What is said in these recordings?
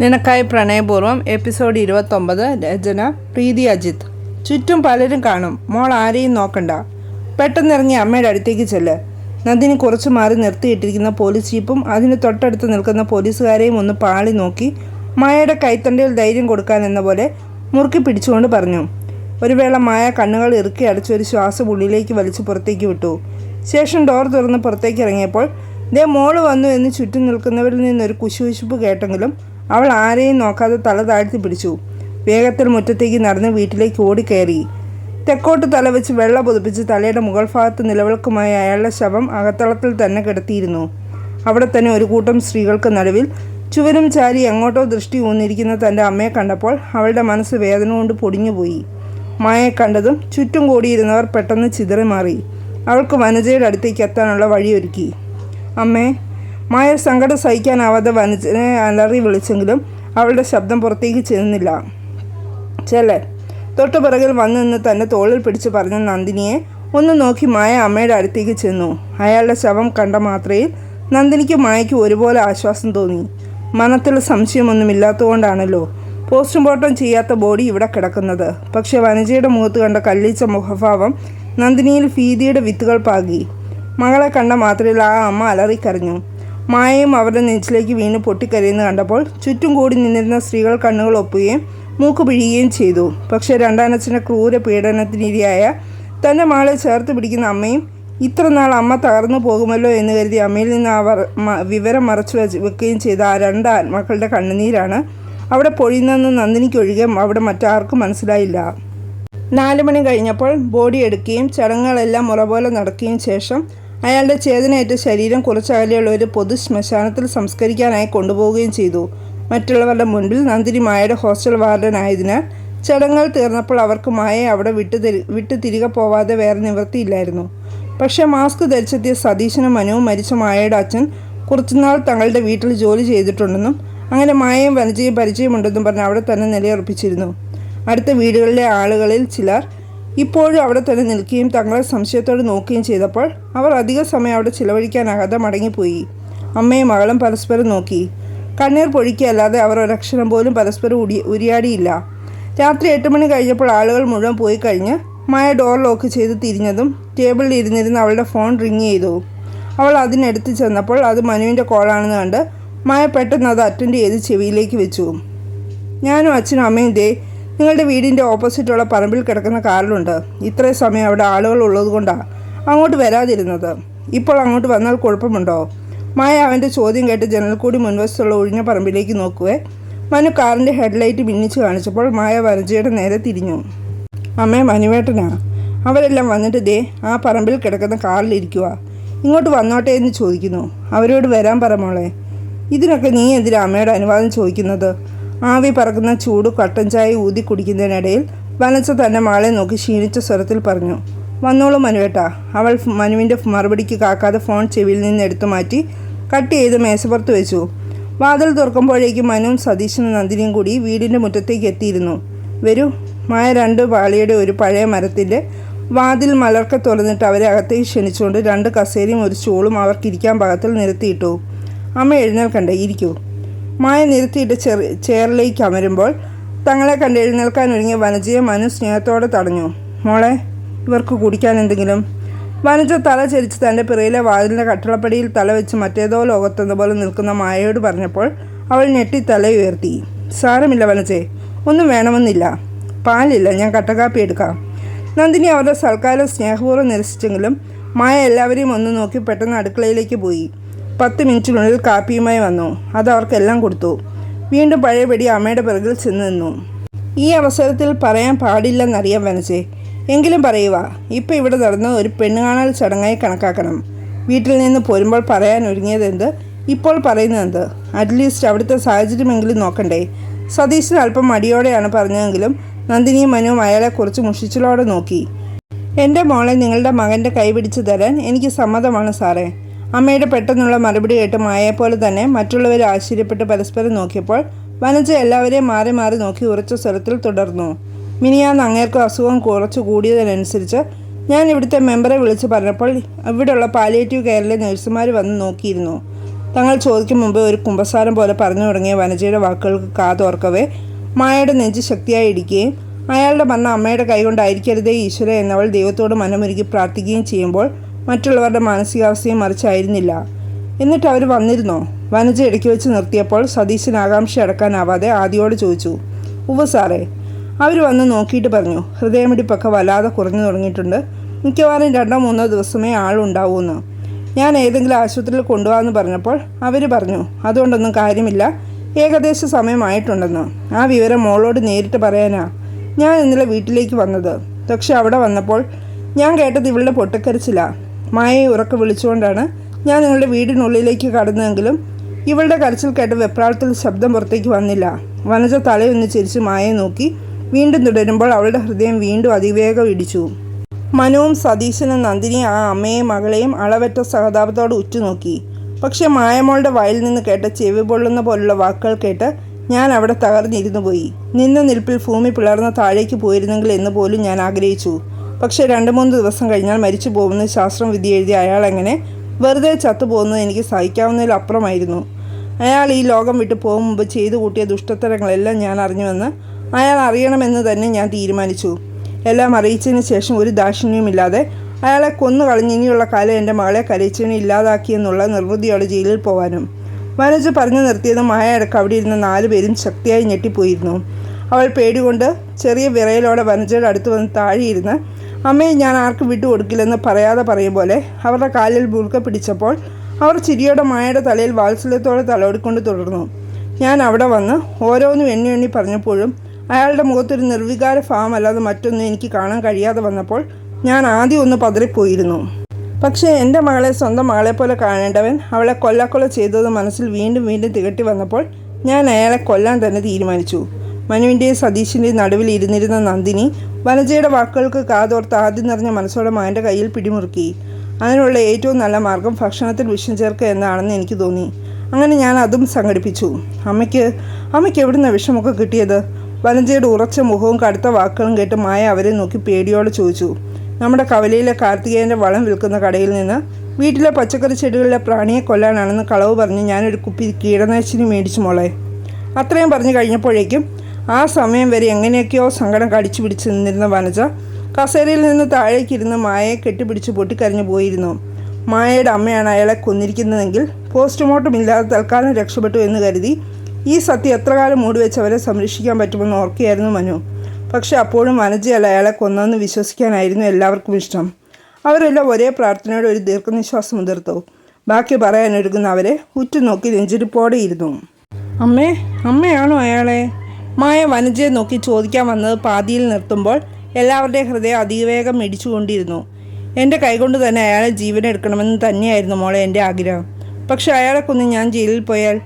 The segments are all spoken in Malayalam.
നിനക്കായി പ്രണയപൂർവം എപ്പിസോഡ് ഇരുപത്തൊമ്പത് രചന പ്രീതി അജിത്ത് ചുറ്റും പലരും കാണും. മോൾ ആരെയും നോക്കണ്ട. പെട്ടെന്നിറങ്ങി അമ്മയുടെ അടുത്തേക്ക് ചെല്ല്. നന്ദിനി കുറച്ച് മാറി നിർത്തിയിട്ടിരിക്കുന്ന പോലീസ് ജീപ്പും അതിന് തൊട്ടടുത്ത് നിൽക്കുന്ന പോലീസുകാരെയും ഒന്ന് പാളി നോക്കി മായയുടെ കൈത്തണ്ടയിൽ ധൈര്യം കൊടുക്കാൻ എന്ന പോലെ മുറുക്കി പിടിച്ചുകൊണ്ട് പറഞ്ഞു. ഒരു വേള മായ കണ്ണുകൾ ഇറുക്കി അടച്ച് ഒരു ശ്വാസം ഉള്ളിലേക്ക് വലിച്ചു പുറത്തേക്ക് വിട്ടു. ശേഷം ഡോർ തുറന്ന് പുറത്തേക്ക് ഇറങ്ങിയപ്പോൾ ദേ മോൾ വന്നു എന്ന് ചുറ്റും നിൽക്കുന്നവരിൽ നിന്നൊരു കുശുവിശുപ്പ് കേട്ടെങ്കിലും അവൾ ആരെയും നോക്കാതെ തല താഴ്ത്തി പിടിച്ചു. വേഗത്തിൽ മുറ്റത്തേക്ക് നടന്ന് വീട്ടിലേക്ക് ഓടിക്കയറി. തെക്കോട്ട് തലവെച്ച് വെള്ള പുതുപ്പിച്ച് തലയുടെ മുകൾ ഭാഗത്ത് നിലവിളക്കുമായി അയാളുടെ ശവം അകത്തളത്തിൽ തന്നെ കിടത്തിയിരുന്നു. അവിടെ തന്നെ ഒരു കൂട്ടം സ്ത്രീകൾക്ക് നടുവിൽ ചുവരും ചാരി എങ്ങോട്ടോ ദൃഷ്ടി ഊന്നിരിക്കുന്ന തന്റെ അമ്മയെ കണ്ടപ്പോൾ അവളുടെ മനസ്സ് വേദന കൊണ്ട് പൊടിഞ്ഞുപോയി. മായയെ കണ്ടതും ചുറ്റും കൂടിയിരുന്നവർ പെട്ടെന്ന് ചിതറി മാറി അവൾക്ക് വനജയുടെ അടുത്തേക്ക് എത്താനുള്ള വഴിയൊരുക്കി. അമ്മേ മായ സങ്കടം സഹിക്കാനാവാതെ വനജനെ അലറി വിളിച്ചെങ്കിലും അവളുടെ ശബ്ദം പുറത്തേക്ക് ചെന്നില്ല. ചെല്ലെ? തൊട്ടു പിറകിൽ വന്നു നിന്ന് തന്നെ തോളിൽ പിടിച്ച് പറഞ്ഞ നന്ദിനിയെ ഒന്ന് നോക്കി മായ അമ്മയുടെ അടുത്തേക്ക് ചെന്നു. അയാളുടെ ശവം കണ്ട മാത്രയിൽ നന്ദിനിക്ക് മായയ്ക്ക് ഒരുപോലെ ആശ്വാസം തോന്നി. മനത്തിൽ സംശയമൊന്നുമില്ലാത്തതുകൊണ്ടാണല്ലോ പോസ്റ്റ്മോർട്ടം ചെയ്യാത്ത ബോഡി ഇവിടെ കിടക്കുന്നത്. പക്ഷേ വനജയുടെ മുഖത്ത് കണ്ട കല്ലിച്ച മുഖഭാവം നന്ദിനിയിൽ ഭീതിയുടെ വിത്തുകൾ പാകി. മകളെ കണ്ട മാത്രയിൽ ആ അമ്മ അലറിക്കരഞ്ഞു. മായയും അവരുടെ നെഞ്ചിലേക്ക് വീണ് പൊട്ടിക്കരയുന്നു കണ്ടപ്പോൾ ചുറ്റും കൂടി നിന്നിരുന്ന സ്ത്രീകൾ കണ്ണുകൾ ഒപ്പുകയും മൂക്ക് പിഴിയുകയും ചെയ്തു. പക്ഷേ രണ്ടാനച്ഛന്റെ ക്രൂര പീഡനത്തിനിരയായ തന്റെ മകളെ ചേർത്ത് പിടിക്കുന്ന അമ്മയും ഇത്ര നാൾ അമ്മ തകർന്നു പോകുമല്ലോ എന്ന് കരുതി അമ്മയിൽ നിന്ന് അവർ വിവരം മറച്ചു വെക്കുകയും ചെയ്ത ആ രണ്ട് ആത്മാക്കളുടെ കണ്ണുനീരാണ് അവിടെ പൊഴിയുന്നതെന്ന് നന്ദിനിക്കൊഴികെ അവിടെ മറ്റാർക്കും മനസ്സിലായില്ല. നാല് മണി കഴിഞ്ഞപ്പോൾ ബോഡി എടുക്കുകയും ചടങ്ങുകളെല്ലാം മുറ പോലെ നടക്കുകയും ശേഷം അയാളുടെ ചേതനയേറ്റ് ശരീരം കുറച്ചകലെയുള്ള ഒരു പൊതു ശ്മശാനത്തിൽ സംസ്കരിക്കാനായി കൊണ്ടുപോവുകയും ചെയ്തു. മറ്റുള്ളവരുടെ മുൻപിൽ നന്ദിനി മായയുടെ ഹോസ്റ്റൽ വാർഡനായതിനാൽ ചടങ്ങുകൾ തീർന്നപ്പോൾ അവർക്ക് മായയെ അവിടെ വിട്ടു വിട്ടു തിരികെ പോവാതെ വേറെ നിവൃത്തിയില്ലായിരുന്നു. പക്ഷേ മാസ്ക് ധരിച്ചെത്തിയ സതീശനും മനുവും മരിച്ച മായയുടെ അച്ഛൻ കുറച്ചുനാൾ തങ്ങളുടെ വീട്ടിൽ ജോലി ചെയ്തിട്ടുണ്ടെന്നും അങ്ങനെ മായയും വനജയും പരിചയമുണ്ടെന്നും പറഞ്ഞ് അവിടെ തന്നെ നിലയുറപ്പിച്ചിരുന്നു. അടുത്ത വീടുകളിലെ ആളുകളിൽ ചിലർ ഇപ്പോഴും അവിടെ തന്നെ നിൽക്കുകയും തങ്ങളെ സംശയത്തോടെ നോക്കുകയും ചെയ്തപ്പോൾ അവർ അധിക സമയം അവിടെ ചിലവഴിക്കാനാകാതെ മടങ്ങിപ്പോയി. അമ്മയും മകളും പരസ്പരം നോക്കി. കണ്ണീർ പൊഴിക്കുകയല്ലാതെ അവർ ഒരക്ഷരം പോലും പരസ്പരം ഉടി ഉരിയാടിയില്ല. രാത്രി എട്ട് മണി കഴിഞ്ഞപ്പോൾ ആളുകൾ മുഴുവൻ പോയി കഴിഞ്ഞ് മായ ഡോർ ലോക്ക് ചെയ്ത് തിരിഞ്ഞതും ടേബിളിൽ ഇരുന്നിരുന്ന് അവളുടെ ഫോൺ റിങ് ചെയ്തു. അവൾ അതിനെടുത്ത് ചെന്നപ്പോൾ അത് മനുവിന്റെ കോളാണെന്ന് കണ്ട് മായ പെട്ടെന്ന് അത് അറ്റൻഡ് ചെയ്ത് ചെവിയിലേക്ക് വെച്ചു. ഞാനും അച്ഛനും അമ്മയും ദേ നിങ്ങളുടെ വീടിന്റെ ഓപ്പോസിറ്റുള്ള പറമ്പിൽ കിടക്കുന്ന കാറിലുണ്ട്. ഇത്രയും സമയം അവിടെ ആളുകൾ ഉള്ളത് കൊണ്ടാണ് അങ്ങോട്ട് വരാതിരുന്നത്. ഇപ്പോൾ അങ്ങോട്ട് വന്നാൽ കുഴപ്പമുണ്ടോ? മായ അവന്റെ ചോദ്യം കേട്ട് ജനൽ കൂടി മുൻവശത്തുള്ള ഒഴിഞ്ഞ പറമ്പിലേക്ക് നോക്കുവേ. മനു കാറിന്റെ ഹെഡ്ലൈറ്റ് മിന്നിച്ച് കാണിച്ചപ്പോൾ മായ വനജയുടെ നേരെ തിരിഞ്ഞു. അമ്മേ മനുവേട്ടനാ. അവരെല്ലാം വന്നിട്ട് ദേ ആ പറമ്പിൽ കിടക്കുന്ന കാറിലിരിക്കുക ഇങ്ങോട്ട് വന്നോട്ടെ എന്ന് ചോദിക്കുന്നു. അവരോട് വരാൻ പറ മോളെ. ഇതിനൊക്കെ നീ എന്തിനാ അമ്മയുടെ അനുവാദം ചോദിക്കുന്നത്? ആവി പറക്കുന്ന ചൂട് കട്ടൻ ചായ ഊതി കുടിക്കുന്നതിനിടയിൽ വനച്ച തന്നെ മകളെ നോക്കി ക്ഷീണിച്ച സ്വരത്തിൽ പറഞ്ഞു വന്നോളൂ മനുവേട്ടാ. അവൾ മനുവിന്റെ മറുപടിക്ക് കാക്കാതെ ഫോൺ ചെവിയിൽ നിന്ന് എടുത്തു മാറ്റി കട്ട് ചെയ്ത് മേശപ്പുറത്ത് വെച്ചു. വാതിൽ തുറക്കുമ്പോഴേക്കും മനുവും സതീശനും നന്ദിനിയും കൂടി വീടിന്റെ മുറ്റത്തേക്ക് എത്തിയിരുന്നു. വരൂ. മായ രണ്ട് പാളിയുടെ ഒരു പഴയ മരത്തിന്റെ വാതിൽ മലർക്ക തുറന്നിട്ട് അവരെ അകത്തേക്ക് ക്ഷണിച്ചുകൊണ്ട് രണ്ട് കസേരയും ഒരു ചൂളും അവർക്കിരിക്കാൻ പാകത്തിൽ നിരത്തിയിട്ടു. അമ്മ എഴുന്നേൽക്കണ്ടേ? ഇരിക്കൂ. മായ നിരത്തിയിട്ട് ചെറി ചെയറിലേക്ക് അമരുമ്പോൾ തങ്ങളെ കണ്ട് എഴുന്നേൽക്കാൻ ഒരുങ്ങിയ വനജയെ മനു സ്നേഹത്തോടെ തടഞ്ഞു. മോളെ ഇവർക്ക് കുടിക്കാൻ എന്തെങ്കിലും? വനജ തല ചരിച്ച് തന്റെ പിറയിലെ വാതിലിന്റെ കട്ടളപ്പടിയിൽ തല വെച്ച് മറ്റേതോ ലോകത്തെന്നപോലെ നിൽക്കുന്ന മായയോട് പറഞ്ഞപ്പോൾ അവൾ ഞെട്ടി തല ഉയർത്തി. സാരമില്ല വനജേ ഒന്നും വേണമെന്നില്ല. പാലില്ല ഞാൻ കട്ടക്കാപ്പി എടുക്കാം. നന്ദിനി അവരുടെ സൽക്കാരം സ്നേഹപൂർവം നിരസിച്ചെങ്കിലും മായ എല്ലാവരെയും ഒന്ന് നോക്കി പെട്ടെന്ന് അടുക്കളയിലേക്ക് പോയി. പത്ത് മിനിറ്റിനുള്ളിൽ കാപ്പിയുമായി വന്നു. അത് അവർക്കെല്ലാം കൊടുത്തു. വീണ്ടും പഴയപടി അമ്മയുടെ പിറകിൽ ചെന്ന് നിന്നു. ഈ അവസരത്തിൽ പറയാൻ പാടില്ലെന്നറിയാം വനസേ എങ്കിലും പറയുക ഇപ്പം ഇവിടെ നടന്ന ഒരു പെണ്ണുകാണൽ ചടങ്ങായി കണക്കാക്കണം. വീട്ടിൽ നിന്ന് പോരുമ്പോൾ പറയാൻ ഒരുങ്ങിയതെന്ത്? ഇപ്പോൾ പറയുന്നതെന്ത് അറ്റ്ലീസ്റ്റ് അവിടുത്തെ സാഹചര്യമെങ്കിലും നോക്കണ്ടേ. സതീശൻ അല്പം മടിയോടെയാണ് പറഞ്ഞതെങ്കിലും നന്ദിനിയും മനുവും അയാളെ കുറച്ച് മുഷിച്ചിലോടെ നോക്കി. എന്റെ മോളെ നിങ്ങളുടെ മകന്റെ കൈ പിടിച്ചു തരാൻ എനിക്ക് സമ്മതമാണ് സാറേ. അമ്മയുടെ പെട്ടെന്നുള്ള മറുപടി കേട്ട് മായയെപ്പോലെ തന്നെ മറ്റുള്ളവർ ആശ്ചര്യപ്പെട്ട് പരസ്പരം നോക്കിയപ്പോൾ വനജ എല്ലാവരെയും മാറി മാറി നോക്കി ഉറച്ച സ്വരത്തിൽ തുടർന്നു. മിനിയാന്ന് അങ്ങേർക്ക് അസുഖം കുറച്ചു കൂടിയതിനനുസരിച്ച് ഞാൻ ഇവിടുത്തെ മെമ്പറെ വിളിച്ച് പറഞ്ഞപ്പോൾ ഇവിടെയുള്ള പാലിയേറ്റീവ് കെയറിലെ നഴ്സുമാർ വന്ന് നോക്കിയിരുന്നു. തങ്ങൾ ചോദിക്കും മുമ്പ് ഒരു കുമ്പസാരം പോലെ പറഞ്ഞു തുടങ്ങിയ വനജയുടെ വാക്കുകൾക്ക് കാതോർക്കവേ മായയുടെ നെഞ്ച് ശക്തിയായി ഇടിക്കുകയും അയാളുടെ മരണം അമ്മയുടെ കൈകൊണ്ടായിരിക്കരുതേ ഈശ്വര എന്നവൾ ദൈവത്തോട് മനമൊരുക്കി പ്രാർത്ഥിക്കുകയും ചെയ്യുമ്പോൾ മറ്റുള്ളവരുടെ മാനസികാവസ്ഥയും മറിച്ചായിരുന്നില്ല. എന്നിട്ട് അവർ വന്നിരുന്നോ? വനജ ഇടയ്ക്ക് വെച്ച് നിർത്തിയപ്പോൾ സതീശൻ ആകാംക്ഷ അടക്കാനാവാതെ ആദിയോട് ചോദിച്ചു ഉവ സാറേ. അവർ വന്ന് നോക്കിയിട്ട് പറഞ്ഞു ഹൃദയമിടിപ്പൊക്കെ വല്ലാതെ കുറഞ്ഞു തുടങ്ങിയിട്ടുണ്ട്. മിക്കവാറും രണ്ടോ മൂന്നോ ദിവസമേ ആളുണ്ടാവൂന്ന്. ഞാൻ ഏതെങ്കിലും ആശുപത്രിയിൽ കൊണ്ടുപോകാമെന്ന് പറഞ്ഞപ്പോൾ അവർ പറഞ്ഞു അതുകൊണ്ടൊന്നും കാര്യമില്ല. ഏകദേശ സമയമായിട്ടുണ്ടെന്ന്. ആ വിവരം മോളോട് നേരിട്ട് പറയാനാ. ഞാൻ ഇന്നലെ വീട്ടിലേക്ക് വന്നത്. പക്ഷെ അവിടെ വന്നപ്പോൾ ഞാൻ കേട്ടത് ഇവളുടെ പൊട്ടിക്കരച്ചില്ല മായയെ ഉറക്കെ വിളിച്ചുകൊണ്ടാണ് ഞാൻ നിങ്ങളുടെ വീടിനുള്ളിലേക്ക് കടന്നതെങ്കിലും ഇവളുടെ കരച്ചിൽ കേട്ട് വെപ്രാളത്തിൽ ശബ്ദം പുറത്തേക്ക് വന്നില്ല. വനജ തലയൊന്ന് ചിരിച്ച് മായയെ നോക്കി വീണ്ടും തുടരുമ്പോൾ അവളുടെ ഹൃദയം വീണ്ടും അതിവേഗം ഇടിച്ചു. മനുവും സതീശനും നന്ദിനി ആ അമ്മയെയും മകളെയും അളവറ്റ സഹതാപത്തോട് ഉറ്റുനോക്കി. പക്ഷെ മായമോളുടെ വായിൽ നിന്ന് കേട്ട ചെവി പൊള്ളുന്ന പോലുള്ള വാക്കുകൾ കേട്ട് ഞാൻ അവിടെ തകർന്നിരുന്നു പോയി. നിന്ന നിൽപ്പിൽ ഭൂമി പിളർന്ന താഴേക്ക് പോയിരുന്നെങ്കിൽ എന്ന് പോലും ഞാൻ ആഗ്രഹിച്ചു. പക്ഷെ രണ്ട് മൂന്ന് ദിവസം കഴിഞ്ഞാൽ മരിച്ചു പോകുമെന്ന് ശാസ്ത്രം വിധി എഴുതി അയാൾ എങ്ങനെ വെറുതെ ചത്തുപോകുന്നത് എനിക്ക് സഹിക്കാവുന്നതിലപ്പുറമായിരുന്നു. അയാൾ ഈ ലോകം വിട്ടു പോകും മുമ്പ് ചെയ്തു കൂട്ടിയ ദുഷ്ടത്തരങ്ങളെല്ലാം ഞാൻ അറിഞ്ഞുവെന്ന് അയാൾ അറിയണമെന്ന് തന്നെ ഞാൻ തീരുമാനിച്ചു. എല്ലാം അറിയിച്ചതിന് ശേഷം ഒരു ദാക്ഷിണ്യവുമില്ലാതെ അയാളെ കൊന്നു കളഞ്ഞിനിയുള്ള കാലം എന്റെ മകളെ കരയിച്ചവനെ ഇല്ലാതാക്കിയെന്നുള്ള നിർവൃതിയോടെ ജയിലിൽ പോകാനും മനോജ് പറഞ്ഞു നിർത്തിയതും മായ അടക്കം അവിടെ ഇരുന്ന നാല് പേരും ശക്തിയായി ഞെട്ടിപ്പോയിരുന്നു. അവൾ പേടികൊണ്ട് ചെറിയ വിറയലോടെ വനജയുടെ അടുത്ത് വന്ന് താഴെയിരുന്ന് അമ്മയെ ഞാൻ ആർക്കും വിട്ടുകൊടുക്കില്ലെന്ന് പറയാതെ പറയും പോലെ അവരുടെ കാലിൽ ബുൾക്ക പിടിച്ചപ്പോൾ അവർ ചിരിയോടെ മായയുടെ തലയിൽ വാത്സല്യത്തോടെ തലോടിക്കൊണ്ട് തുടർന്നു. ഞാൻ അവിടെ വന്ന് ഓരോന്നും എണ്ണി എണ്ണി പറഞ്ഞപ്പോഴും അയാളുടെ മുഖത്തൊരു നിർവികാര ഭാവം അല്ലാതെ മറ്റൊന്നും എനിക്ക് കാണാൻ കഴിയാതെ വന്നപ്പോൾ ഞാൻ ആദ്യം ഒന്ന് പതറിപ്പോയിരുന്നു. പക്ഷേ എന്റെ മകളെ സ്വന്തം മകളെ പോലെ കാണേണ്ടവൻ അവളെ കൊല്ലക്കൊല്ല ചെയ്തത് മനസ്സിൽ വീണ്ടും വീണ്ടും തികട്ടി വന്നപ്പോൾ ഞാൻ അയാളെ കൊല്ലാൻ തന്നെ തീരുമാനിച്ചു. മനുവിന്റെയും സതീഷിന്റെയും നടുവിൽ ഇരുന്നിരുന്ന നന്ദിനി വനജയുടെ വാക്കുകൾക്ക് കാതോർത്ത് ആദ്യം നിറഞ്ഞ മനസ്സോടെ മാന്റെ കയ്യിൽ പിടിമുറുക്കി. അതിനുള്ള ഏറ്റവും നല്ല മാർഗം ഭക്ഷണത്തിൽ വിഷം ചേർക്കുക എന്നാണെന്ന് എനിക്ക് തോന്നി. അങ്ങനെ ഞാൻ അതും സംഘടിപ്പിച്ചു. അമ്മയ്ക്ക് അമ്മയ്ക്ക് എവിടുന്ന വിഷമൊക്കെ കിട്ടിയത്? വനജയുടെ ഉറച്ച മുഖവും കടുത്ത വാക്കുകളും കേട്ട് മായ അവരെ നോക്കി പേടിയോടെ ചോദിച്ചു. നമ്മുടെ കവലയിലെ കാർത്തികേയന്റെ വളം വിൽക്കുന്ന കടയിൽ നിന്ന് വീട്ടിലെ പച്ചക്കറി ചെടികളിലെ പ്രാണിയെ കൊല്ലാനാണെന്ന് കളവ് പറഞ്ഞ് ഞാനൊരു കുപ്പി കീടനാശിനി മേടിച്ചു മോളെ. അത്രയും പറഞ്ഞു കഴിഞ്ഞപ്പോഴേക്കും ആ സമയം വരെ എങ്ങനെയൊക്കെയോ സങ്കടം കടിച്ചു പിടിച്ച് നിന്നിരുന്ന വനജ കസേരയിൽ നിന്ന് താഴേക്കിരുന്ന് മായയെ കെട്ടിപ്പിടിച്ച് പൊട്ടിക്കരഞ്ഞു പോയിരുന്നു. മായയുടെ അമ്മയാണ് അയാളെ കൊന്നിരിക്കുന്നതെങ്കിൽ പോസ്റ്റ്മോർട്ടം ഇല്ലാതെ തൽക്കാലം രക്ഷപ്പെട്ടു എന്ന് കരുതി ഈ സത്യം എത്ര കാലം മൂടിവെച്ച് അവരെ സംരക്ഷിക്കാൻ പറ്റുമെന്ന് ഓർക്കുകയായിരുന്നു മനു. പക്ഷെ അപ്പോഴും വനജയല്ല അയാളെ കൊന്നെന്ന് വിശ്വസിക്കാനായിരുന്നു എല്ലാവർക്കും ഇഷ്ടം. അവരെല്ലാം ഒരേ പ്രാർത്ഥനയോടെ ഒരു ദീർഘനിശ്വാസം മുതിർത്തു. ബാക്കി പറയാനൊരുങ്ങുന്ന അവരെ ഉറ്റുനോക്കി നെഞ്ചിരിപ്പോടെ ഇരുന്നു. അമ്മേ അമ്മയാണോ അയാളെ? മായ വനജയെ നോക്കി ചോദിക്കാൻ വന്നത് പാതിയിൽ നിർത്തുമ്പോൾ എല്ലാവരുടെയും ഹൃദയം അതിവേഗം മിടിച്ചുകൊണ്ടിരുന്നു എന്റെ കൈകൊണ്ട് തന്നെ അയാളെ ജീവനെടുക്കണമെന്ന് തന്നെയായിരുന്നു മോളെ എന്റെ ആഗ്രഹം. പക്ഷെ അയാളെ കൊന്ന് ഞാൻ ജയിലിൽ പോയാൽ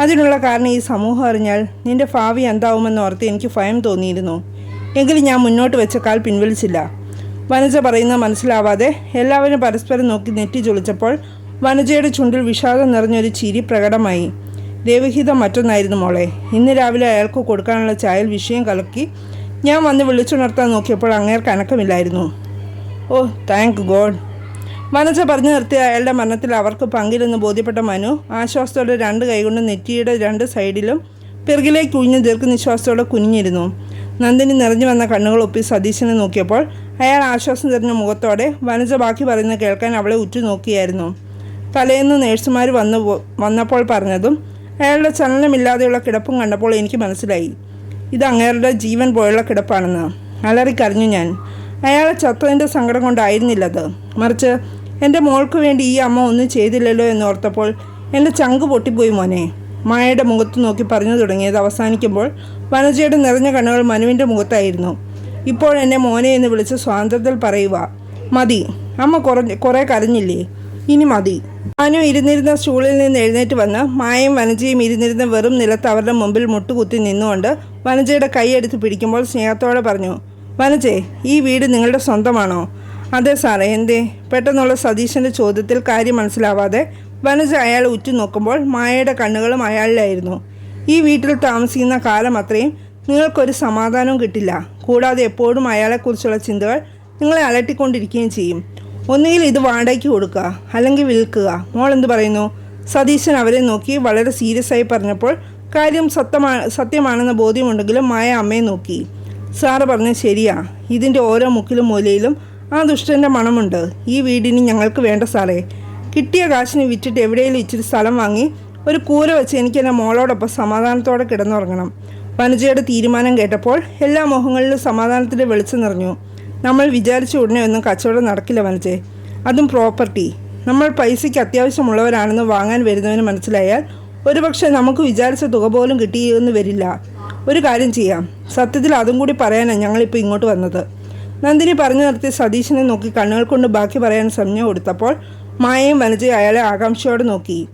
അതിനുള്ള കാരണം ഈ സമൂഹം അറിഞ്ഞാൽ നിന്റെ ഭാവി എന്താവുമെന്ന് ഓർത്ത് എനിക്ക് ഭയം തോന്നിയിരുന്നു. എങ്കിലും ഞാൻ മുന്നോട്ട് വെച്ച കാൽ പിൻവലിച്ചില്ല. വനജ പറയുന്നത് മനസ്സിലാവാതെ എല്ലാവരും പരസ്പരം നോക്കി നെറ്റി ചൊളിച്ചപ്പോൾ വനജയുടെ ചുണ്ടിൽ വിഷാദം നിറഞ്ഞൊരു ചിരി പ്രകടമായി. ദേവഹിതം മറ്റൊന്നായിരുന്നു മോളെ. ഇന്ന് രാവിലെ അയാൾക്ക് കൊടുക്കാനുള്ള ചായൽ വിഷയം കലക്കി ഞാൻ വന്ന് വിളിച്ചുണർത്താൻ നോക്കിയപ്പോൾ അങ്ങേർക്ക് അനക്കമില്ലായിരുന്നു ഓ താങ്ക് ഗോഡ്. മനസ്സ് പറഞ്ഞു നിർത്തിയ അയാളുടെ മരണത്തിൽ അവർക്ക് പങ്കില്ലെന്ന് ബോധ്യപ്പെട്ട മനു ആശ്വാസത്തോടെ രണ്ട് കൈകൊണ്ട് നെറ്റിയുടെ രണ്ട് സൈഡിലും പിറകിലേക്ക് കുഞ്ഞ് ദീർഘനിശ്വാസത്തോടെ കുനിഞ്ഞിരുന്നു. നന്ദിനി നിറഞ്ഞു വന്ന കണ്ണുകൾ ഒപ്പി സതീശനെ നോക്കിയപ്പോൾ അയാൾ ആശ്വാസം തരുന്ന മുഖത്തോടെ വനജ ബാക്കി പറയുന്നത് കേൾക്കാൻ അവളെ ഉറ്റുനോക്കിയായിരുന്നു. തലേന്ന് നേഴ്സുമാർ വന്നു വന്നപ്പോൾ പറഞ്ഞതും അയാളുടെ ചലനമില്ലാതെയുള്ള കിടപ്പും കണ്ടപ്പോൾ എനിക്ക് മനസ്സിലായി. ഇത് അങ്ങേരുടെ ജീവൻ പോയുള്ള കിടപ്പാണെന്ന്. അലറിക്കറിഞ്ഞു ഞാൻ. അയാളെ ചത്തതിന്റെ സങ്കടം കൊണ്ടായിരുന്നില്ലത്. മറിച്ച് എന്റെ മോൾക്ക് വേണ്ടി ഈ അമ്മ ഒന്നും ചെയ്തില്ലല്ലോ എന്നോർത്തപ്പോൾ എന്റെ ചങ്ക് പൊട്ടിപ്പോയി മോനെ. മായയുടെ മുഖത്ത് നോക്കി പറഞ്ഞു തുടങ്ങിയത് അവസാനിക്കുമ്പോൾ വനജയുടെ നിറഞ്ഞ കണ്ണുകൾ മനുവിന്റെ മുഖത്തായിരുന്നു. ഇപ്പോൾ എന്നെ മോനെ എന്ന് വിളിച്ച് സ്വാതന്ത്ര്യത്തിൽ പറയുക. മതി. അമ്മ കുറഞ്ഞ് കുറേ കരഞ്ഞില്ലേ? ഇനി മതി. മനു ഇരുന്നിരുന്ന സ്റ്റൂളിൽ നിന്ന് എഴുന്നേറ്റ് വന്ന് മായയും വനജയും ഇരുന്നിരുന്ന വെറും നിലത്ത് അവരുടെ മുമ്പിൽ മുട്ടുകുത്തി നിന്നുകൊണ്ട് വനജയുടെ കൈയെടുത്ത് പിടിക്കുമ്പോൾ സ്നേഹത്തോടെ പറഞ്ഞു വനജേ ഈ വീട് നിങ്ങളുടെ സ്വന്തമാണോ? അതെ സാറേ എന്തേ? പെട്ടെന്നുള്ള സതീശന്റെ ചോദ്യത്തിൽ കാര്യം മനസ്സിലാവാതെ വനജ അയാൾ ഉറ്റുനോക്കുമ്പോൾ മായയുടെ കണ്ണുകളും അയാളിലായിരുന്നു. ഈ വീട്ടിൽ താമസിക്കുന്ന കാലം അത്രയും നിങ്ങൾക്കൊരു സമാധാനവും കിട്ടില്ല. കൂടാതെ എപ്പോഴും അയാളെക്കുറിച്ചുള്ള ചിന്തകൾ നിങ്ങളെ അലട്ടിക്കൊണ്ടിരിക്കുകയും ചെയ്യും. ഒന്നുകിൽ ഇത് വാടകയ്ക്ക് കൊടുക്കുക അല്ലെങ്കിൽ വിൽക്കുക. മോൾ എന്ത് പറയുന്നു? സതീശൻ അവരെ നോക്കി വളരെ സീരിയസ് ആയി പറഞ്ഞപ്പോൾ കാര്യം സത്യമാണ് സത്യമാണെന്ന ബോധ്യമുണ്ടെങ്കിലും മായ അമ്മയെ നോക്കി. സാറ് പറഞ്ഞ ശരിയാ. ഇതിന്റെ ഓരോ മുക്കിലും മൂലയിലും ആ ദുഷ്ടന്റെ മണമുണ്ട്. ഈ വീടിന് ഞങ്ങൾക്ക് വേണ്ട സാറേ. കിട്ടിയ കാശിന് വിറ്റിട്ട് എവിടെയെങ്കിലും ഇച്ചിരി സ്ഥലം വാങ്ങി ഒരു കൂര വെച്ച് എനിക്ക് എന്റെ മോളോടൊപ്പം സമാധാനത്തോടെ കിടന്നുറങ്ങണം. വനജയുടെ തീരുമാനം കേട്ടപ്പോൾ എല്ലാ മുഖങ്ങളിലും സമാധാനത്തിന്റെ വെളിച്ചം നിറഞ്ഞു. നമ്മൾ വിചാരിച്ച ഉടനെ ഒന്നും കച്ചവടം നടക്കില്ല മനസ്സേ. അതും പ്രോപ്പർട്ടി നമ്മൾ പൈസയ്ക്ക് അത്യാവശ്യമുള്ളവരാണെന്ന് വാങ്ങാൻ വരുന്നവന് മനസ്സിലായാൽ ഒരുപക്ഷെ നമുക്ക് വിചാരിച്ച തുക പോലും കിട്ടിയെന്ന് വരില്ല. ഒരു കാര്യം ചെയ്യാം. സത്യത്തിൽ അതും കൂടി പറയാനാണ് ഞങ്ങളിപ്പോൾ ഇങ്ങോട്ട് വന്നത്. നന്ദിനി പറഞ്ഞു നിർത്തി സതീശനെ നോക്കി കണ്ണുകൾ കൊണ്ട് ബാക്കി പറയാൻ സമയം കൊടുത്തപ്പോൾ മായയും വനജയും അയാളെ ആകാംക്ഷയോടെ നോക്കി.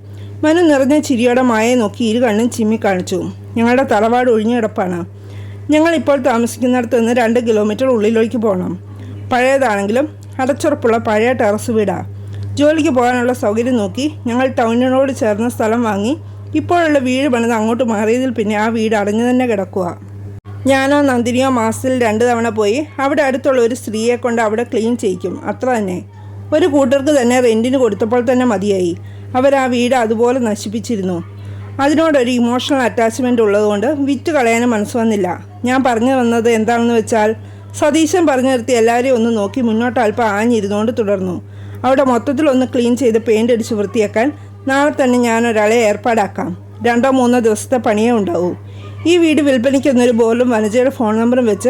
മനു നിറഞ്ഞ ചിരിയോടെ മായയെ നോക്കി ഇരു കണ്ണും ചിമ്മി കാണിച്ചു. ഞങ്ങളുടെ തറവാട് ഒഴിഞ്ഞ കിടപ്പാണ്. ഞങ്ങൾ ഇപ്പോൾ താമസിക്കുന്നിടത്ത് നിന്ന് രണ്ട് കിലോമീറ്റർ ഉള്ളിലേക്ക് പോകണം പഴയതാണെങ്കിലും അടച്ചുറപ്പുള്ള പഴയ ടെറസ് വീടാണ് ജോലിക്ക് പോകാനുള്ള സൗകര്യം നോക്കി ഞങ്ങൾ ടൗണിനോട് ചേർന്ന സ്ഥലം വാങ്ങി ഇപ്പോഴുള്ള വീട് പണിത് അങ്ങോട്ട് മാറിയതിൽ പിന്നെ ആ വീട് അടഞ്ഞു തന്നെ കിടക്കുക ഞാനോ നന്ദിനിയോ മാസത്തിൽ രണ്ട് തവണ പോയി അവിടെ അടുത്തുള്ള ഒരു സ്ത്രീയെ കൊണ്ട് അവിടെ ക്ലീൻ ചെയ്യിക്കും. അത്ര തന്നെ. ഒരു കൂട്ടർക്ക് തന്നെ റെന്റിന് കൊടുത്തപ്പോൾ തന്നെ മതിയായി. അവർ ആ വീട് അതുപോലെ നശിപ്പിച്ചിരുന്നു. അതിനോടൊരു ഇമോഷണൽ അറ്റാച്ച്മെന്റ് ഉള്ളതുകൊണ്ട് വിറ്റ് കളയാനും മനസ്സ് വന്നില്ല. ഞാൻ പറഞ്ഞു വന്നത് എന്താണെന്ന് വെച്ചാൽ സതീശൻ പറഞ്ഞു നിർത്തി എല്ലാവരെയും ഒന്ന് നോക്കി മുന്നോട്ട് അല്പം ആഞ്ഞിരുന്നുകൊണ്ട് തുടർന്നു. അവിടെ മൊത്തത്തിൽ ഒന്ന് ക്ലീൻ ചെയ്ത് പെയിന്റ് അടിച്ച് വൃത്തിയാക്കാൻ നാളെ തന്നെ ഞാൻ ഒരാളെ ഏർപ്പാടാക്കാം. രണ്ടോ മൂന്നോ ദിവസത്തെ പണിയേ ഉണ്ടാവൂ. ഈ വീട് വിൽപ്പനയ്ക്കെന്നൊരു ബോർഡും വനജയുടെ ഫോൺ നമ്പറും വെച്ച്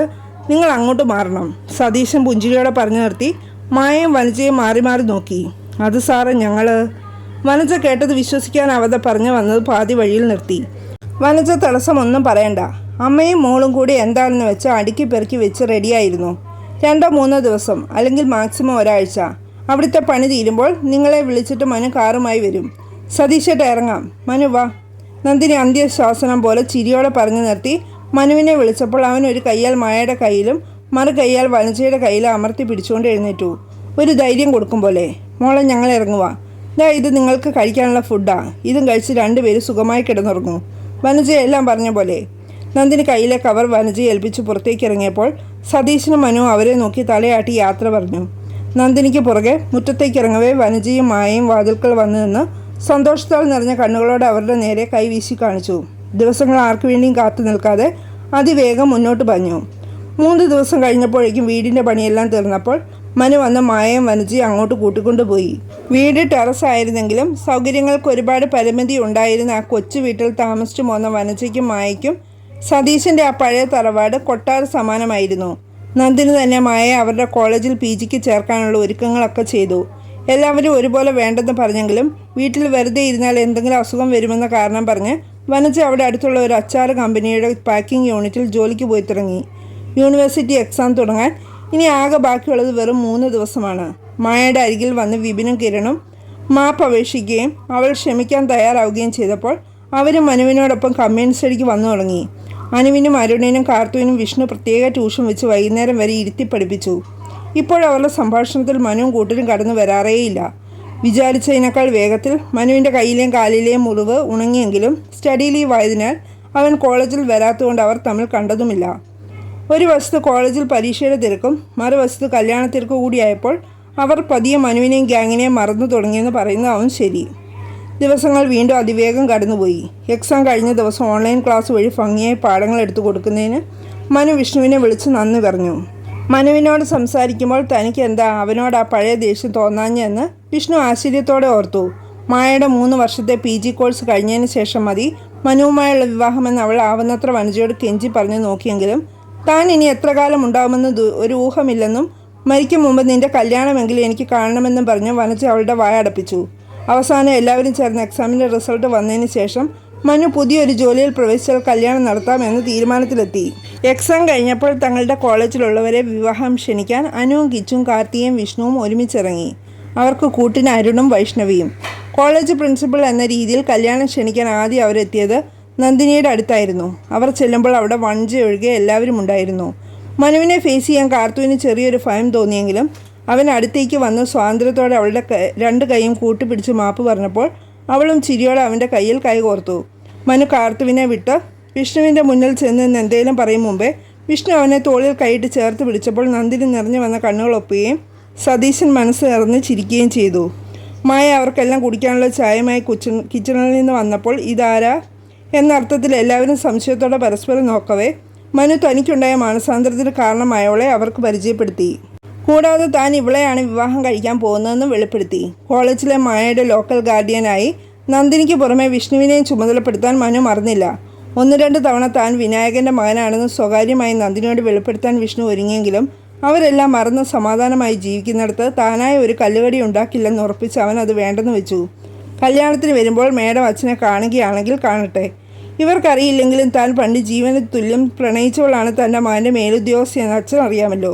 നിങ്ങൾ അങ്ങോട്ട് മാറണം. സതീശൻ പുഞ്ചിരിയോടെ പറഞ്ഞു നിർത്തി മായയും വനജയും മാറി മാറി നോക്കി. അത് സാറ് ഞങ്ങൾ വനജ കേട്ടത് വിശ്വസിക്കാനാവാതെ പറഞ്ഞു വന്നത് പാതി വഴിയിൽ നിർത്തി. വനജ തടസ്സമൊന്നും പറയണ്ട. അമ്മയും മോളും കൂടി എന്താണെന്ന് വെച്ച് അടുക്കി പെറുക്കി വെച്ച് റെഡിയായിരുന്നു. രണ്ടോ മൂന്നോ ദിവസം അല്ലെങ്കിൽ മാക്സിമം ഒരാഴ്ച. അവിടുത്തെ പണി തീരുമ്പോൾ നിങ്ങളെ വിളിച്ചിട്ട് മനു കാറുമായി വരും. സതീശേട്ട ഇറങ്ങാം. മനു വാ. നന്ദിനി അന്ത്യശ്വാസനം പോലെ ചിരിയോടെ പറഞ്ഞു നിർത്തി മനുവിനെ വിളിച്ചപ്പോൾ അവൻ ഒരു കയ്യാൽ മായയുടെ കയ്യിലും മറു കയ്യാൽ വനജയുടെ കയ്യിലും അമർത്തി പിടിച്ചുകൊണ്ട് എഴുന്നേറ്റു. ഒരു ധൈര്യം കൊടുക്കും പോലെ. മോളെ ഞങ്ങൾ ഇറങ്ങുക ദാ ഇത് നിങ്ങൾക്ക് കഴിക്കാനുള്ള ഫുഡാണ് ഇതും കഴിച്ച് രണ്ടുപേരും സുഖമായി കിടന്നുറങ്ങും. വനജ എല്ലാം പറഞ്ഞ പോലെ നന്ദിന് കയ്യിലെ കവർ വനജയെ ഏൽപ്പിച്ച് പുറത്തേക്ക് ഇറങ്ങിയപ്പോൾ സതീശനും മനു അവരെ നോക്കി തലയാട്ടി യാത്ര പറഞ്ഞു. നന്ദിനിക്ക് പുറകെ മുറ്റത്തേക്ക് ഇറങ്ങവേ വനജയും മായയും വാതിൽക്കൽ വന്നു നിന്ന് സന്തോഷത്താൽ നിറഞ്ഞ കണ്ണുകളോട് അവരുടെ നേരെ കൈവീശി കാണിച്ചു. ദിവസങ്ങൾ ആർക്കു വേണ്ടിയും കാത്തു നിൽക്കാതെ അതിവേഗം മുന്നോട്ട് പറഞ്ഞു മൂന്ന് ദിവസം കഴിഞ്ഞപ്പോഴേക്കും വീടിന്റെ പണിയെല്ലാം തീർന്നപ്പോൾ മനു വന്ന് മായയും വനജി അങ്ങോട്ട് കൂട്ടിക്കൊണ്ടുപോയി വീട് ടെറസ് ആയിരുന്നെങ്കിലും സൗകര്യങ്ങൾക്ക് ഒരുപാട് പരിമിതി ഉണ്ടായിരുന്ന ആ കൊച്ചു വീട്ടിൽ താമസിച്ചു പോന്ന വനജയ്ക്കും മായയ്ക്കും സതീശന്റെ ആ പഴയ തറവാട് കൊട്ടാര സമാനമായിരുന്നു. നന്ദിന് തന്നെ മായ അവരുടെ കോളേജിൽ പി ജിക്ക് ചേർക്കാനുള്ള ഒരുക്കങ്ങളൊക്കെ ചെയ്തു. എല്ലാവരും ഒരുപോലെ വേണ്ടെന്ന് പറഞ്ഞെങ്കിലും വീട്ടിൽ വെറുതെ ഇരുന്നാൽ എന്തെങ്കിലും അസുഖം വരുമെന്ന കാരണം പറഞ്ഞ് വനജ അവിടെ അടുത്തുള്ള ഒരു അച്ചാർ കമ്പനിയുടെ പാക്കിംഗ് യൂണിറ്റിൽ ജോലിക്ക് പോയി തുടങ്ങി. യൂണിവേഴ്സിറ്റി എക്സാം തുടങ്ങാൻ ഇനി ആകെ ബാക്കിയുള്ളത് വെറും മൂന്ന് ദിവസമാണ്. മായയുടെ അരികിൽ വന്ന് വിപിനും കിരണും മാപ്പ് അപേക്ഷിക്കുകയും അവൾ ക്ഷമിക്കാൻ തയ്യാറാവുകയും ചെയ്തപ്പോൾ അവരും മനുവിനോടൊപ്പം കമ്മ്യൂണിസ്റ്റ് സ്റ്റഡിക്ക് വന്നു തുടങ്ങി. അനുവിനും അരുണിനും കാർത്തുവിനും വിഷ്ണു പ്രത്യേക ട്യൂഷൻ വെച്ച് വൈകുന്നേരം വരെ ഇരുത്തി പഠിപ്പിച്ചു. ഇപ്പോൾ അവരുടെ സംഭാഷണത്തിൽ മനുവും കൂട്ടിലും കടന്നു വരാറേയില്ല. വിചാരിച്ചതിനേക്കാൾ വേഗത്തിൽ മനുവിന്റെ കയ്യിലെയും കാലിലെയും മുറിവ് ഉണങ്ങിയെങ്കിലും സ്റ്റഡി ലീവ് ആയതിനാൽ അവൻ കോളേജിൽ വരാത്തതുകൊണ്ട് അവർ തമ്മിൽ കണ്ടതുമില്ല. ഒരു വസ്തു കോളേജിൽ പരീക്ഷയുടെ തിരക്കും മറുവശത്ത് കല്യാണത്തിരക്കും കൂടിയായപ്പോൾ അവർ പതിയെ മനുവിനെയും ഗ്യാങ്ങിനെയും മറന്നു തുടങ്ങിയെന്ന് പറയുന്ന അവൻ ശരി. ദിവസങ്ങൾ വീണ്ടും അതിവേഗം കടന്നുപോയി. എക്സാം കഴിഞ്ഞ ദിവസം ഓൺലൈൻ ക്ലാസ് വഴി ഭംഗിയായി പാഠങ്ങൾ എടുത്തു കൊടുക്കുന്നതിന് മനു വിഷ്ണുവിനെ വിളിച്ച് നന്ദി പറഞ്ഞു. മനുവിനോട് സംസാരിക്കുമ്പോൾ തനിക്ക് എന്താ അവനോട് ആ പഴയ ദേഷ്യം തോന്നാഞ്ഞെന്ന് വിഷ്ണു ആശ്ചര്യത്തോടെ ഓർത്തു. മായയുടെ മൂന്ന് വർഷത്തെ പി ജി കോഴ്സ് കഴിഞ്ഞതിന് ശേഷം മതി മനുവുമായുള്ള വിവാഹമെന്ന് അവൾ ആവുന്നത്ര വനജയോട് കെഞ്ചി പറഞ്ഞു നോക്കിയെങ്കിലും താൻ ഇനി എത്ര കാലം ഉണ്ടാവുമെന്ന് ഒരു ഊഹമില്ലെന്നും മരിക്കും മുമ്പ് നിന്റെ കല്യാണമെങ്കിലും എനിക്ക് കാണണമെന്നും പറഞ്ഞ് വനജ അവളുടെ വായ അടപ്പിച്ചു. അവസാനം എല്ലാവരും ചേർന്ന് എക്സാമിന്റെ റിസൾട്ട് വന്നതിന് ശേഷം മനു പുതിയൊരു ജോലിയിൽ പ്രവേശിച്ചാൽ കല്യാണം നടത്താമെന്ന് തീരുമാനത്തിലെത്തി. എക്സാം കഴിഞ്ഞപ്പോൾ തങ്ങളുടെ കോളേജിലുള്ളവരെ വിവാഹം ക്ഷണിക്കാൻ അനുവും കിച്ചും കാർത്തിയും വിഷ്ണുവും ഒരുമിച്ചിറങ്ങി. അവർക്ക് കൂട്ടിന് അരുണും വൈഷ്ണവിയും. കോളേജ് പ്രിൻസിപ്പൾ എന്ന രീതിയിൽ കല്യാണം ക്ഷണിക്കാൻ ആദ്യം അവരെത്തിയത് നന്ദിനിയുടെ അടുത്തായിരുന്നു. അവർ ചെല്ലുമ്പോൾ അവിടെ വഞ്ചി ഒഴികെ എല്ലാവരും ഉണ്ടായിരുന്നു. മനുവിനെ ഫേസ് ചെയ്യാൻ കാർത്തുവിന് ചെറിയൊരു ഭയം തോന്നിയെങ്കിലും അവൻ അടുത്തേക്ക് വന്ന് സ്വാതന്ത്ര്യത്തോടെ അവളുടെ രണ്ട് കൈയും കൂട്ടിപ്പിടിച്ച് മാപ്പ് പറഞ്ഞപ്പോൾ അവളും ചിരിയോടെ അവന്റെ കയ്യിൽ കൈ കോർത്തു. മനു കാർത്തുവിനെ വിട്ട് വിഷ്ണുവിന്റെ മുന്നിൽ ചെന്ന് എന്തേലും പറയും മുമ്പേ വിഷ്ണു അവനെ തോളിൽ കൈയിട്ട് ചേർത്ത് പിടിച്ചപ്പോൾ നന്ദിനി നിറഞ്ഞു വന്ന കണ്ണുകൾ ഒപ്പുകയും സതീശൻ മനസ്സ് നിറഞ്ഞ് ചിരിക്കുകയും ചെയ്തു. മായ അവർക്കെല്ലാം കുടിക്കാനുള്ള ചായമായി കിച്ചണിൽ നിന്ന് വന്നപ്പോൾ ഇതാരാ? എന്ന അർത്ഥത്തിൽ എല്ലാവരും സംശയത്തോടെ പരസ്പരം നോക്കവേ. മനു തനിക്കുണ്ടായ മാനസാന്തരത്തിന് കാരണമായവളെ അവർക്ക് പരിചയപ്പെടുത്തി. കൂടാതെ താൻ ഇവളെയാണ് വിവാഹം കഴിക്കാൻ പോകുന്നതെന്നും വെളിപ്പെടുത്തി. കോളേജിലെ മായയുടെ ലോക്കൽ ഗാർഡിയനായി നന്ദിനിക്ക് പുറമെ വിഷ്ണുവിനെയും ചുമതലപ്പെടുത്താൻ മനു മറന്നില്ല. ഒന്ന് രണ്ട് തവണ താൻ വിനായകന്റെ മകനാണെന്ന് സ്വകാര്യമായി നന്ദിനിയോട് വെളിപ്പെടുത്താൻ വിഷ്ണു ഒരുങ്ങിയെങ്കിലും അവരെല്ലാം മറന്ന് സമാധാനമായി ജീവിക്കുന്നിടത്ത് താനായ ഒരു കല്ലുകടി ഉണ്ടാക്കില്ലെന്ന് ഉറപ്പിച്ച് അവൻ അത് വേണ്ടെന്ന് വെച്ചു. കല്യാണത്തിന് വരുമ്പോൾ മേഡം അച്ഛനെ കാണുകയാണെങ്കിൽ കാണട്ടെ. ഇവർക്കറിയില്ലെങ്കിലും താൻ പണ്ട് ജീവന തുല്യം പ്രണയിച്ചവളാണ് തന്റെ മകന്റെ മേലുദ്യോഗസ്ഥയെന്ന് അച്ഛൻ അറിയാമല്ലോ.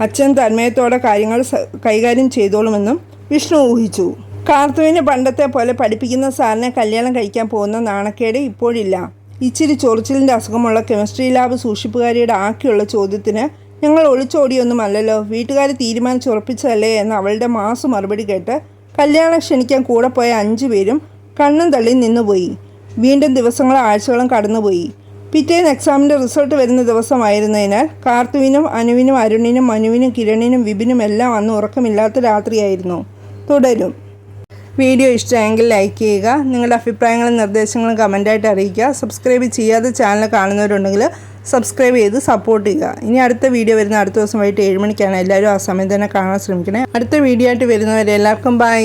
അച്ഛൻ തന്മയത്തോടെ കാര്യങ്ങൾ കൈകാര്യം ചെയ്തോളുമെന്നും വിഷ്ണു ഊഹിച്ചു. കാർത്തുവിനെ പണ്ടത്തെ പോലെ പഠിപ്പിക്കുന്ന സാറിനെ കല്യാണം കഴിക്കാൻ പോകുന്ന നാണക്കേട് ഇപ്പോഴില്ല. ഇച്ചിരി ചൊറിച്ചിലിന്റെ അസുഖമുള്ള കെമിസ്ട്രി ലാബ് സൂക്ഷിപ്പുകാരിയുടെ ആക്കിയുള്ള ചോദ്യത്തിന് ഞങ്ങൾ ഒളിച്ചോടിയൊന്നുമല്ലല്ലോ. വീട്ടുകാർ തീരുമാനിച്ചുറപ്പിച്ചതല്ലേ എന്ന് അവളുടെ മാസം മറുപടി കേട്ട് കല്യാണം ക്ഷണിക്കാൻ കൂടെ പോയ അഞ്ചു പേരും കണ്ണും തള്ളി നിന്നുപോയി. വീണ്ടും ദിവസങ്ങളും ആഴ്ചകളും കടന്നുപോയി. പിറ്റേന്ന് എക്സാമിന്റെ റിസൾട്ട് വരുന്ന ദിവസമായിരുന്നതിനാൽ കാർത്തുവിനും അനുവിനും അരുണിനും മനുവിനും കിരണിനും വിപിനും എല്ലാം അന്ന് ഉറക്കമില്ലാത്ത രാത്രിയായിരുന്നു. തുടരും. വീഡിയോ ഇഷ്ടമെങ്കിൽ ലൈക്ക് ചെയ്യുക നിങ്ങളുടെ അഭിപ്രായങ്ങളും നിർദ്ദേശങ്ങളും കമന്റായിട്ട് അറിയിക്കുക. സബ്സ്ക്രൈബ് ചെയ്യാതെ ചാനൽ കാണുന്നവരുണ്ടെങ്കിൽ സബ്സ്ക്രൈബ് ചെയ്ത് സപ്പോർട്ട് ചെയ്യുക. ഇനി അടുത്ത വീഡിയോ വരുന്ന അടുത്ത ദിവസം വൈകിട്ട് ഏഴ് മണിക്കാണ്. എല്ലാവരും ആ സമയം തന്നെ കാണാൻ ശ്രമിക്കണേ. അടുത്ത വീഡിയോ ആയിട്ട് വരുന്നവരെ എല്ലാവർക്കും ബൈ